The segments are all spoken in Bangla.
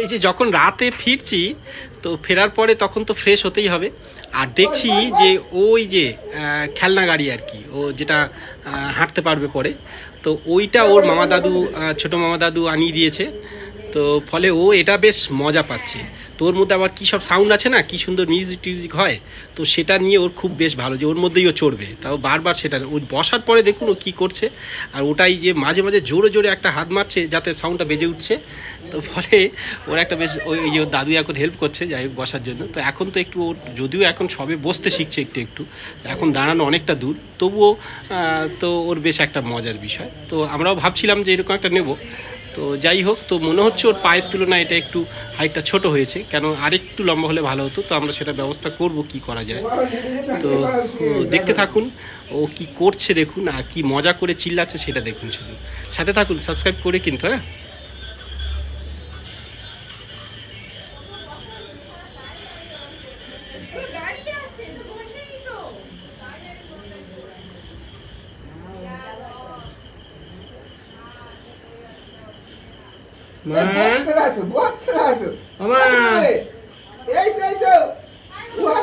এই যে যখন রাতে ফিরছি, তো ফেরার পরে তখন তো ফ্রেশ হতেই হবে। আর দেখছি যে ওই যে খেলনা গাড়ি আর কি, ও যেটা হাঁটতে পারবে পরে। তো ওইটা ওর মামা দাদু ছোটো মামা দাদু আনিয়ে দিয়েছে। তো ফলে ও এটা বেশ মজা পাচ্ছে। তো ওর মধ্যে আবার কী সব সাউন্ড আছে না? কি সুন্দর মিউজিক টিউজিক হয়? তো সেটা নিয়ে ওর খুব বেশ ভালো যে ওর মধ্যেই ও চড়বে। তাও বারবার সেটা ও বসার পরে দেখুন ও কী করছে। আর ওটাই যে মাঝে মাঝে জোরে জোরে একটা হাত মারছে যাতে সাউন্ডটা বেজে উঠছে। তো ফলে ওর একটা বেশ ওই ওই ওর দাদু এখন হেল্প করছে যাই হোক বসার জন্য। তো এখন তো একটু ওর, যদিও এখন সবে বসতে শিখছে একটু একটু, এখন দাঁড়ানো অনেকটা দূর। তবুও তো ওর বেশ একটা মজার বিষয়। তো আমরাও ভাবছিলাম যে এরকম একটা নেব। তো যাই হোক, তো মনে হচ্ছে ওর পায়ের তুলনায় এটা একটু হাইটটা ছোট হয়েছে, কেন আরেকটু লম্বা হলে ভালো হতো, তো আমরা সেটা ব্যবস্থা করব কি করা যায়। তো দেখতে থাকুন, ও কি করছে দেখুন, আর কি মজা করে চিল্লাচ্ছে সেটা দেখুন শুধু। সাথে থাকুন, সাবস্ক্রাইব করে কিন্তু হ্যাঁ? বসতে রাখো বসতে রাখো এই তো এই তো উহা।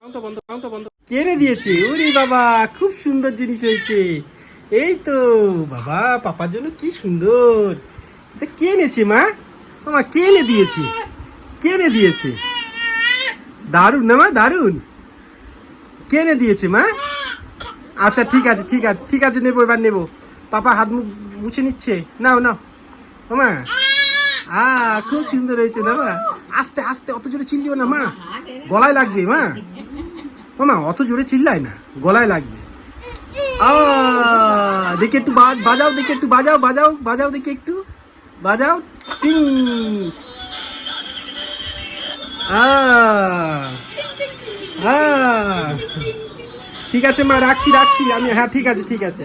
কাউন্টার বন্ধ কাউন্টার বন্ধ। কেড়ে দিয়েছে ওরে বাবা খুব সুন্দর জিনিস হয়েছে। এই তো বাবা পাপার জন্য কি সুন্দর। এটা কে এনেছে মা? মামা কে এনে দিয়েছে? কে এনে দিয়েছে? দারুণ না মা দারুণ কে এনে দিয়েছে মা? আচ্ছা ঠিক আছে ঠিক আছে ঠিক আছে নেব এবার নেব। পাপা হাত মুখ মুছে নিচ্ছে। নাও নাও। মামা আ, খুব সুন্দর হয়েছে না মা? আস্তে আস্তে, অত জোরে চিল্লিও না মা? গলায় লাগবে মা? মামা অত জোরে চিল্লায় না, গলায় লাগবে। দেখি একটু বাজাও, দেখি একটু বাজাও বাজাও বাজাও দেখি একটু। বাজাও, টিং। ঠিক আছে মা, রাখছি রাখছি, আমি হ্যাঁ ঠিক আছে ঠিক আছে।